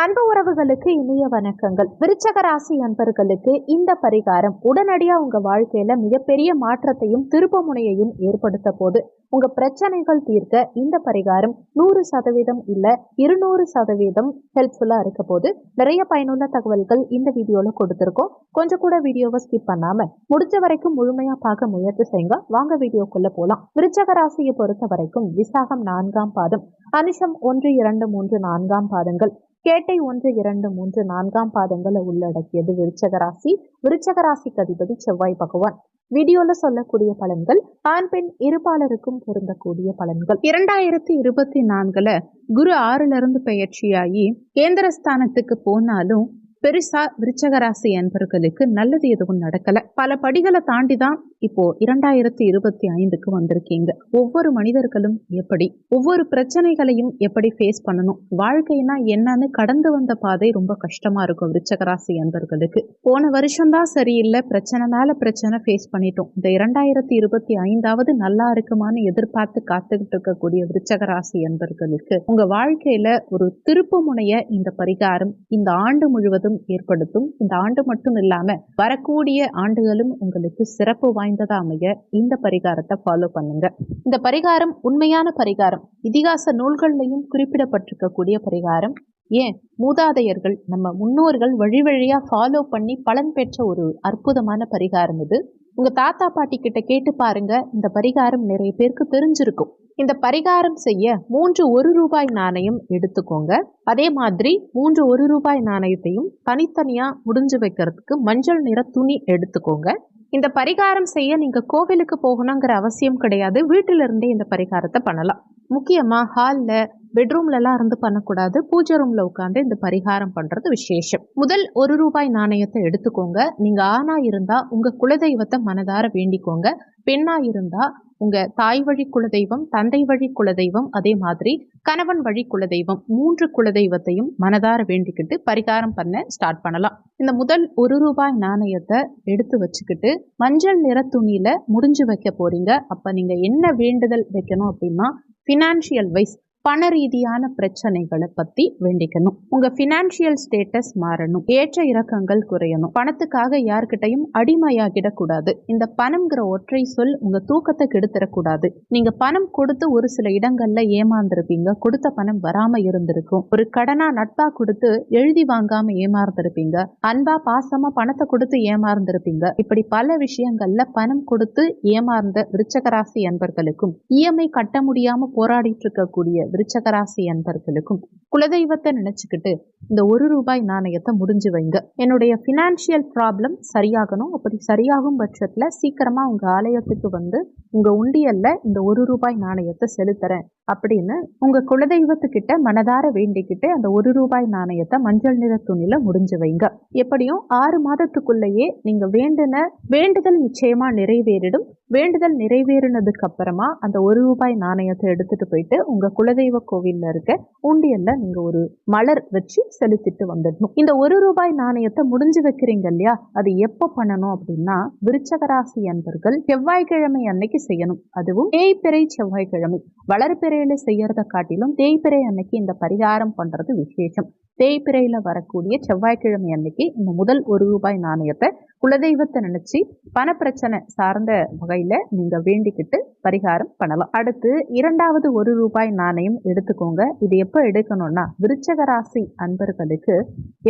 அன்பு உறவுகளுக்கு இனிய வணக்கங்கள். விருச்சக ராசி அன்பர்களுக்கு இந்த பரிகாரம் உடனடியா உங்க வாழ்க்கையில மிகப்பெரிய மாற்றத்தையும் திருப்பமுனையையும் ஏற்படுத்த போது உங்க பிரச்சனைகள் தீர்க்க இந்த பரிகாரம் நூறு சதவீதம் இல்ல இருநூறு சதவீதம் ஹெல்ப்ஃபுல்லா இருக்க போது நிறைய பயனுள்ள தகவல்கள் இந்த வீடியோல கொடுத்துருக்கோம். கொஞ்சம் கூட வீடியோவை ஸ்கிப் பண்ணாம முடிஞ்ச வரைக்கும் முழுமையா பார்க்க முயற்சி செய்யுங்க. வாங்க வீடியோக்குள்ள போலாம். விருச்சக ராசியை பொறுத்த வரைக்கும் விசாகம் நான்காம் பாதம் அனுஷம் ஒன்று இரண்டு மூன்று நான்காம் பாதங்கள். கேட்டை ஒன்று இரண்டு மூன்று நான்காம் பாதங்களை உள்ளடக்கியது விருச்சகராசி விருச்சகராசிக்கு அதிபதி செவ்வாய் பகவான். வீடியோல சொல்லக்கூடிய பலன்கள் ஆண் பெண் இருபாலருக்கும் பொருந்தக்கூடிய பலன்கள். இரண்டாயிரத்தி இருபத்தி நான்குல குரு ஆறுல இருந்து பெயர்ச்சியாகி கேந்திரஸ்தானத்துக்கு போனாலும் பெருசா விருச்சக ராசி அன்பர்களுக்கு நல்லது எதுவும் நடக்கல. பல படிகளை தாண்டி தான் இப்போ இரண்டாயிரத்தி இருபத்தி ஐந்துக்கு வந்திருக்கீங்க. ஒவ்வொரு மனிதர்களும் எப்படி ஒவ்வொரு பிரச்சனைகளையும் எப்படி ஃபேஸ் பண்ணணும் வாழ்க்கைனா என்னன்னு கடந்து வந்த பாதை ரொம்ப கஷ்டமா இருக்கும் விருச்சக ராசி அன்பர்களுக்கு. போன வருஷம்தான் சரியில்லை பிரச்சனை மேல பிரச்சனை ஃபேஸ் பண்ணிட்டோம். இந்த இரண்டாயிரத்தி இருபத்தி ஐந்தாவது நல்லா இருக்குமான்னு எதிர்பார்த்து காத்துக்கிட்டு இருக்கக்கூடிய விருச்சக ராசி அன்பர்களுக்கு உங்க வாழ்க்கையில ஒரு திருப்பு முனைய இந்த பரிகாரம் இந்த ஆண்டு முழுவதும் ஏற்படுத்தும். இந்த ஆண்டு மட்டும் இல்லாம வரக்கூடிய ஆண்டுகளும் உங்களுக்கு சிறப்பு வாய்ந்ததா அமைய இந்த பரிகாரத்தை ஃபாலோ பண்ணுங்க. இந்த பரிகாரம் உண்மையான பரிகாரம். இதிகாச நூல்கள்லையும் குறிப்பிடப்பட்டிருக்கக்கூடிய பரிகாரம். ஏன்? மூதாதையர்கள் நம்ம முன்னோர்கள் வழி வழியா ஃபாலோ பண்ணி பலன் பெற்ற ஒரு அற்புதமான பரிகாரம் இது. உங்க தாத்தா பாட்டி கிட்ட கேட்டு பாருங்க. இந்த பரிகாரம் நிறைய பேருக்கு தெரிஞ்சிருக்கும். இந்த பரிகாரம் செய்ய மூன்று ஒரு ரூபாய் நாணயம் எடுத்துக்கோங்க. அதே மாதிரி மூன்று ஒரு ரூபாய் நாணயத்தையும் தனித்தனியாக முடிஞ்சு வைக்கிறதுக்கு மஞ்சள் நிற துணி எடுத்துக்கோங்க. இந்த பரிகாரம் செய்ய நீங்கள் கோவிலுக்கு போகணுங்கிற அவசியம் கிடையாது. வீட்டிலிருந்தே இந்த பரிகாரத்தை பண்ணலாம். முக்கியமாக ஹாலில் பெட்ரூம்லலாம் இருந்து பண்ணக்கூடாது. பூஜை ரூமில் உட்காந்து இந்த பரிகாரம் பண்ணுறது விசேஷம். முதல் ஒரு ரூபாய் நாணயத்தை எடுத்துக்கோங்க. நீங்கள் ஆணாக இருந்தால் உங்கள் குலதெய்வத்தை மனதார வேண்டிக்கோங்க. பெண்ணாக இருந்தால் உங்க தாய் வழி குலதெய்வம் தந்தை வழி குலதெய்வம் அதே மாதிரி கணவன் வழி குலதெய்வம் மூன்று குலதெய்வத்தையும் மனதார வேண்டிக்கிட்டு பரிகாரம் பண்ண ஸ்டார்ட் பண்ணலாம். இந்த முதல் ஒரு ரூபாய் நாணயத்தை எடுத்து வச்சுக்கிட்டு மஞ்சள் நிற துணியில முடிஞ்சு வைக்க போறீங்க. அப்ப நீங்க என்ன வேண்டுதல் வைக்கணும் அப்படின்னா ஃபினான்ஷியல் வைஸ் பண ரீதியான பிரச்சனைகளை பத்தி வேண்டிக்கணும். உங்க ஃபினான்ஷியல் ஸ்டேட்டஸ் மாறணும். ஏற்ற இறக்கங்கள் குறையணும். பணத்துக்காக யார்கிட்டையும் அடிமையாகிடக்கூடாது. இந்த பணம்ங்கிற ஒற்றை சொல் உங்க தூக்கத்தை கெடுத்துடக்கூடாது நீங்க பணம் கொடுத்து ஒரு சில இடங்கள்ல ஏமாந்துருப்பீங்க. கொடுத்த பணம் வராம இருந்திருக்கும். ஒரு கடனா நட்பா கொடுத்து எழுதி வாங்காம ஏமாந்துருப்பீங்க அன்பா பாசமா பணத்தை கொடுத்து ஏமாந்துருப்பீங்க இப்படி பல விஷயங்கள்ல பணம் கொடுத்து ஏமாந்த விருச்சகராசி அன்பர்களுக்கும் இஎம்ஐ கட்ட முடியாம போராடிட்டு இருக்கக்கூடிய விருச்சகராசி அன்பர்களுக்கும் குலதெய்வத்தை நினைச்சுக்கிட்டு இந்த ஒரு ரூபாய் நாணயத்தை முடிஞ்சு வைங்க. என்னுடைய ஃபினான்ஷியல் ப்ராப்ளம் சரியாகணும். அப்படி சரியாகும் பட்சத்துல சீக்கிரமா உங்க ஆலயத்துக்கு வந்து உங்க உண்டியல்ல இந்த ஒரு ரூபாய் நாணயத்தை செலுத்துறேன் அப்படின்னு உங்கள் குலதெய்வத்துக்கிட்ட மனதார வேண்டிக்கிட்டு அந்த ஒரு ரூபாய் நாணயத்தை மஞ்சள் நிற துணியில முடிஞ்சு வைங்க. எப்படியும் ஆறு மாதத்துக்குள்ளேயே நீங்க வேண்டின வேண்டுதல் நிச்சயமா நிறைவேறிடும். வேண்டுதல் நிறைவேறினதுக்கு அப்புறமா அந்த ஒரு ரூபாய் நாணயத்தை எடுத்துட்டு போயிட்டு உங்க குலதெய்வ கோவில்ல இருக்க உண்டியல்ல நீங்க ஒரு மலர் வச்சு செலுத்திட்டு வந்துடணும். இந்த ஒரு ரூபாய் நாணயத்தை முடிஞ்சு வைக்கிறீங்க இல்லையா? அது எப்ப பண்ணணும் அப்படின்னா விருச்சகராசி அன்பர்கள் செவ்வாய்க்கிழமை அன்னைக்கு செய்யணும். அதுவும் தேய்பிறை செவ்வாய்க்கிழமை. வளர்பிறையில செய்யறதை காட்டிலும் தேய்பிறை அன்னைக்கு இந்த பரிகாரம் பண்றது விசேஷம். தேய்பிரையில் வரக்கூடிய செவ்வாய்க்கிழமை அன்னைக்கு இந்த முதல் ஒரு ரூபாய் நாணயத்தை குலதெய்வத்தை நினச்சி பணப்பிரச்சனை சார்ந்த வகையில் நீங்கள் வேண்டிக்கிட்டு பரிகாரம் பண்ணலாம். அடுத்து இரண்டாவது ஒரு ரூபாய் நாணயம் எடுத்துக்கோங்க. இது எப்போ எடுக்கணும்னா விருச்சக ராசி அன்பர்களுக்கு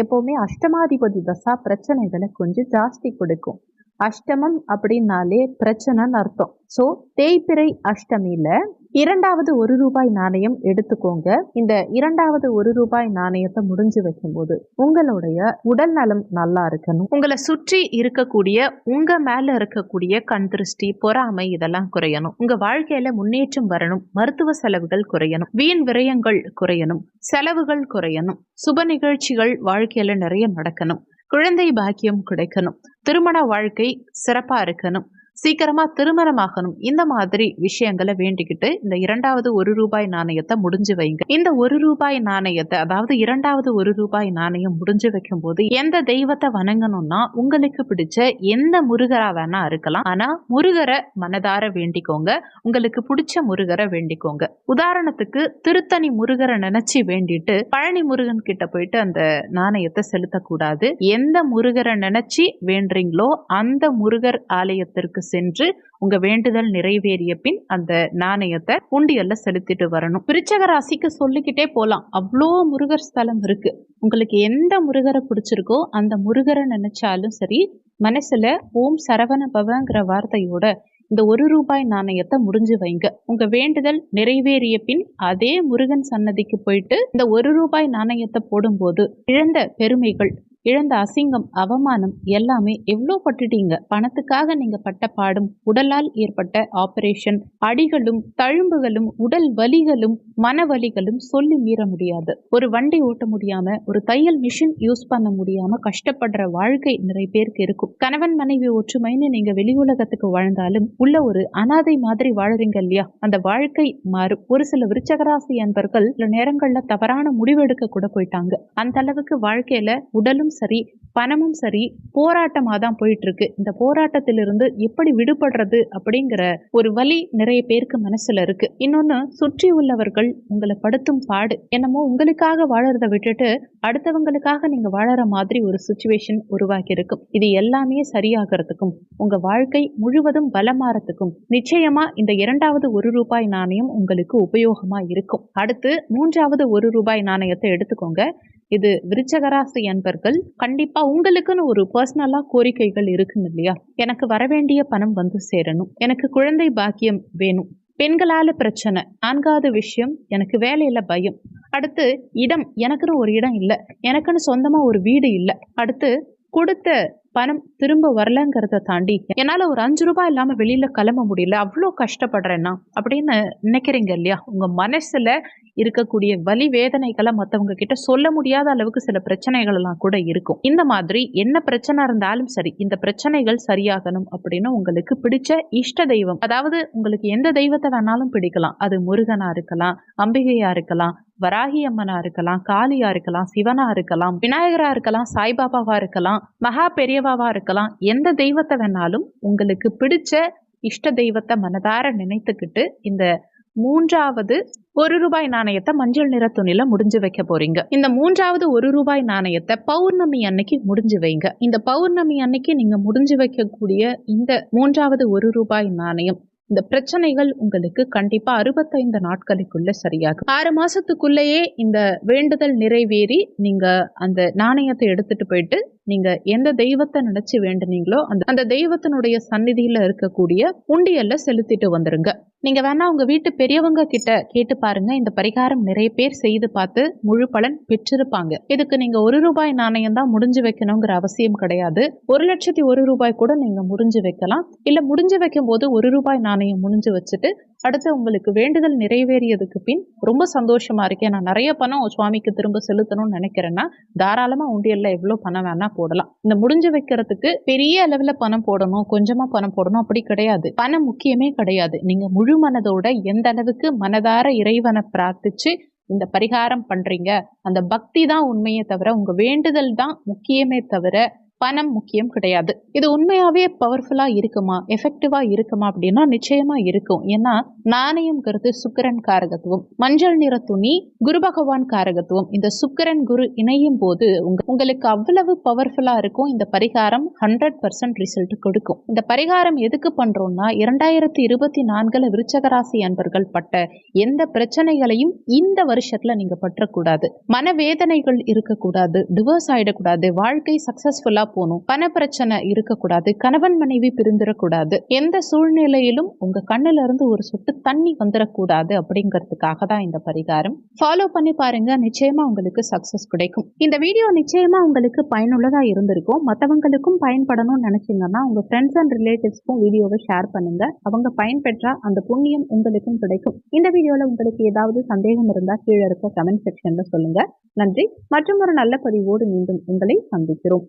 எப்போவுமே அஷ்டமாதிபதி தசா பிரச்சனைகளை கொஞ்சம் ஜாஸ்தி கொடுக்கும். அஷ்டமம் அப்படின்னாலே பிரச்சனைன்னு அர்த்தம். ஸோ தேய்பிரை அஷ்டமியில் இரண்டாவது ஒரு ரூபாய் நாணயம் எடுத்துக்கோங்க. இந்த இரண்டாவது ஒரு ரூபாய் நாணயத்தை முடிஞ்சு வைக்கும்போது உங்களுடைய உடல் நலம் நல்லா இருக்கணும். உங்களை சுற்றி இருக்கக்கூடிய உங்க மேல இருக்கக்கூடிய கண் திருஷ்டி பொறாமை இதெல்லாம் குறையணும். உங்க வாழ்க்கையில முன்னேற்றம் வரணும். மருத்துவ செலவுகள் குறையணும். வீண் விரயங்கள் குறையணும். செலவுகள் குறையணும். சுப நிகழ்ச்சிகள் வாழ்க்கையில நிறைய நடக்கணும். குழந்தை பாக்கியம் கிடைக்கணும். திருமண வாழ்க்கை சிறப்பா இருக்கணும். சீக்கிரமா திருமணமாகணும். இந்த மாதிரி விஷயங்களை வேண்டிக்கிட்டு இந்த இரண்டாவது ஒரு ரூபாய் நாணயத்தை முடிஞ்சு வைங்க. இந்த ஒரு ரூபாய் நாணயத்தை அதாவது இரண்டாவது ஒரு ரூபாய் நாணயம் முடிஞ்சு வைக்கும் போது எந்த தெய்வத்தை வணங்கணும்னா உங்களுக்கு பிடிச்ச எந்த முருகரா வேணா இருக்கலாம். ஆனா முருகரை மனதார வேண்டிக்கோங்க. உங்களுக்கு பிடிச்ச முருகரை வேண்டிக்கோங்க. உதாரணத்துக்கு திருத்தணி முருகரை நினைச்சு வேண்டிட்டு பழனி முருகன் கிட்ட போயிட்டு அந்த நாணயத்தை செலுத்தக்கூடாது. எந்த முருகரை நினைச்சு வேண்டுறீங்களோ அந்த முருகர் ஆலயத்திற்கு சென்று உங்க வேண்டுதல் நிறைவேறிய பின் அந்த நாணயத்தை உண்டியல்ல செலுத்திட்டு வரணும். விருச்சக ராசிக்கு சொல்லிக்கிட்டே போலாம். அவ்வளோ முருகர் ஸ்தலம் இருக்கு. உங்களுக்கு எந்த முருகரை பிடிச்சிருக்கோ அந்த முருகரை நினைச்சாலும் சரி மனசுல ஓம் சரவண பவங்கிற வார்த்தையோட இந்த ஒரு ரூபாய் நாணயத்தை முடிஞ்சு வைங்க. உங்க வேண்டுதல் நிறைவேறிய பின் அதே முருகன் சன்னதிக்கு போயிட்டு இந்த ஒரு ரூபாய் நாணயத்தை போடும்போது இழந்த பெருமைகள் இழந்த அசிங்கம் அவமானம் எல்லாமே எவ்வளோ பட்டுட்டீங்க? பணத்துக்காக நீங்க பட்ட பாடும் உடலால் ஏற்பட்ட ஆபரேஷன் அடிகளும் தழும்புகளும் உடல் வலிகளும் மன வலிகளும் சொல்லி மீற முடியாது. ஒரு வண்டி ஓட்ட முடியாம ஒரு தையல் மிஷின் யூஸ் பண்ண முடியாம கஷ்டப்படுற வாழ்க்கை நிறைய பேருக்கு இருக்கும். கணவன் மனைவி ஒற்றுமைன்னு நீங்க வெளி உலகத்துக்கு வாழ்ந்தாலும் உள்ள ஒரு அனாதை மாதிரி வாழறீங்க இல்லையா? அந்த வாழ்க்கை மாறும். ஒரு சில விருச்சகராசி அன்பர்கள் சில நேரங்கள்ல தவறான முடிவெடுக்க கூட போயிட்டாங்க. அந்த அளவுக்கு வாழ்க்கையில உடலும் சரி பணமும் சரி போராட்டமாக தான் போயிட்டு இருக்கு இந்த போராட்டத்திலிருந்து எப்படி விடுபடுறது அப்படிங்கிற ஒரு வழி நிறைய பேருக்கு மனசுல இருக்கு. இன்னொன்னு சுற்றி உள்ளவர்கள் உங்களை படுத்தும் பாடு. என்னமோ உங்களுக்காக வாழறத விட்டுட்டு அடுத்தவங்களுக்காக நீங்க வாழற மாதிரி ஒரு சுச்சுவேஷன் உருவாக்கி இருக்கும் இது எல்லாமே சரியாகிறதுக்கும் உங்க வாழ்க்கை முழுவதும் பலமாறத்துக்கும் நிச்சயமா இந்த இரண்டாவது ஒரு ரூபாய் நாணயம் உங்களுக்கு உபயோகமா இருக்கும். அடுத்து மூன்றாவது ஒரு ரூபாய் நாணயத்தை எடுத்துக்கோங்க. இது விருச்சகராசி அன்பர்கள் கண்டிப்பா உங்களுக்குன்னு ஒரு பர்சனலா கோரிக்கைகள் இருக்குங்க இல்லையா? எனக்கு வரவேண்டிய பணம் வந்து சேரணும். எனக்கு குழந்தை பாக்கியம் வேணும். பெண்களால பிரச்சனை. நான்காவது விஷயம் எனக்கு வேலையில பயம். அடுத்து இடம். எனக்குன்னு ஒரு இடம் இல்லை. எனக்குன்னு சொந்தமா ஒரு வீடு இல்லை. அடுத்து கொடுத்த பணம் திரும்ப வரலங்கிறத தாண்டி என்னால் ஒரு அஞ்சு ரூபாய் இல்லாமல் வெளியில் கிளம்ப முடியல. அவ்வளோ கஷ்டப்படுறேன்னா அப்படின்னு நினைக்கிறீங்க இல்லையா? உங்கள் மனசில் இருக்கக்கூடிய வலி வேதனைகளை மற்றவங்க கிட்ட சொல்ல முடியாத அளவுக்கு சில பிரச்சனைகள் எல்லாம் கூட இருக்கும். இந்த மாதிரி என்ன பிரச்சனை இருந்தாலும் சரி இந்த பிரச்சனைகள் சரியாகணும் அப்படின்னு உங்களுக்கு பிடிச்ச இஷ்ட தெய்வம் அதாவது உங்களுக்கு எந்த தெய்வத்தை வேணாலும் பிடிக்கலாம். அது முருகனா இருக்கலாம் அம்பிகையா இருக்கலாம் வராகி அம்மனா இருக்கலாம் காளியா இருக்கலாம் சிவனா இருக்கலாம் விநாயகரா இருக்கலாம் சாய்பாபாவா இருக்கலாம் மகா பெரியவாவா இருக்கலாம் எந்த தெய்வத்தை வேணாலும் உங்களுக்கு பிடிச்ச இஷ்ட தெய்வத்தை மனதார நினைத்துக்கிட்டு இந்த மூன்றாவது ஒரு ரூபாய் நாணயத்தை மஞ்சள் நிற துணியில முடிஞ்சு வைக்க போறீங்க. இந்த மூன்றாவது ஒரு ரூபாய் நாணயத்தை பௌர்ணமி அன்னைக்கு முடிஞ்சு வைங்க. இந்த பௌர்ணமி அன்னைக்கு நீங்க முடிஞ்சு வைக்கக்கூடிய இந்த மூன்றாவது ஒரு ரூபாய் நாணயம் இந்த பிரச்சனைகள் உங்களுக்கு கண்டிப்பா அறுபத்தைந்து நாட்களுக்குள்ள சரியாகும். ஆறு மாசத்துக்குள்ளேயே இந்த வேண்டுதல் நிறைவேறி நீங்க அந்த நாணயத்தை எடுத்துட்டு போயிட்டு நீங்க எந்த தெய்வத்தை நினைச்சு வேண்டுனீங்களோ அந்த அந்த தெய்வத்தினுடைய சந்நிதியில இருக்கக்கூடிய உண்டியல்ல செலுத்திட்டு வந்துருங்க. நீங்க வேணா உங்க வீட்டு பெரியவங்க கிட்ட கேட்டு பாருங்க. இந்த பரிகாரம் நிறைய பேர் செய்து பார்த்து முழு பலன் பெற்றிருப்பாங்க. இதுக்கு நீங்க ஒரு ரூபாய் நாணயம் தான் முடிஞ்சு வைக்கணுங்கிற அவசியம் கிடையாது. ஒரு லட்சத்தி ஒரு ரூபாய் கூட நீங்க முடிஞ்சு வைக்கலாம். இல்ல முடிஞ்சு வைக்கும் போது ஒரு ரூபாய் நாணயம் முடிஞ்சு வச்சுட்டு அடுத்து உங்களுக்கு வேண்டுதல் நிறைவேறியதுக்கு பின் ரொம்ப சந்தோஷமா இருக்கேன். நான் நிறைய பணம் சுவாமிக்கு திரும்ப செலுத்தணும்னு நினைக்கிறேன்னா தாராளமா உண்டியல்ல எவ்வளவு பணம் வேணா போடலாம். இந்த முடிஞ்சு வைக்கிறதுக்கு பெரிய அளவுல பணம் போடணும் கொஞ்சமா பணம் போடணும் அப்படி கிடையாது. பணம் முக்கியமே கிடையாது. நீங்க முழு மனதோட எந்த அளவுக்கு மனதார இறைவனை பிரார்த்திச்சு இந்த பரிகாரம் பண்றீங்க அந்த பக்தி தான் உண்மையே தவிர உங்க வேண்டுதல் தான் முக்கியமே தவிர பணம் முக்கியம் கிடையாது. இது உண்மையாவே பவர்ஃபுல்லா இருக்குமா? எஃபெக்டிவா இருக்குமா அப்படின்னா நிச்சயமா இருக்கும். ஏன்னா நாணயம் கருத்து சுக்கரன் காரகத்துவம். மஞ்சள் நிற துணி குரு பகவான் காரகத்துவம். இந்த சுக்கரன் குரு இணையும் போது உங்களுக்கு அவ்வளவு பவர்ஃபுல்லா இருக்கும். இந்த பரிகாரம் ஹண்ட்ரட் பர்சன்ட் ரிசல்ட் கொடுக்கும். இந்த பரிகாரம் எதுக்கு பண்றோம்னா இரண்டாயிரத்தி இருபத்தி நான்குல விருச்சகராசி அன்பர்கள் பட்ட எந்த பிரச்சனைகளையும் இந்த வருஷத்துல நீங்க பற்றக்கூடாது. மனவேதனைகள் இருக்கக்கூடாது டிவோர்ஸ் ஆயிடக்கூடாது வாழ்க்கை சக்சஸ்ஃபுல்லா போகணும் பண பிரச்சனை இருக்கக்கூடாது கணவன் மனைவி பிரிந்துடக்கூடாது. எந்த சூழ்நிலையிலும் உங்க கண்ணுல இருந்து ஒரு சொட்டு தண்ணி வந்துடக்கூடாது அப்படிங்கிறதுக்காக தான் இந்த பரிகாரம். ஃபாலோ பண்ணி பாருங்க. நிச்சயமா உங்களுக்கு சக்சஸ் கிடைக்கும். இந்த வீடியோ நிச்சயமா உங்களுக்கு பயனுள்ளதா இருந்திருக்கும். மற்றவங்களுக்கும் பயன்படணும்னு நினைச்சீங்கன்னா உங்க ஃப்ரெண்ட்ஸ் அண்ட் ரிலேட்டிவ்ஸ்க்கும் வீடியோவை ஷேர் பண்ணுங்க. அவங்க பயன்பெற்றா அந்த புண்ணியம் உங்களுக்கும் கிடைக்கும். இந்த வீடியோல உங்களுக்கு ஏதாவது சந்தேகம் இருந்தா கீழே இருக்க கமெண்ட் செக்ஷன்ல சொல்லுங்க. நன்றி. மற்றும் ஒரு நல்ல பதிவோடு மீண்டும் உங்களை சந்திக்கிறோம்.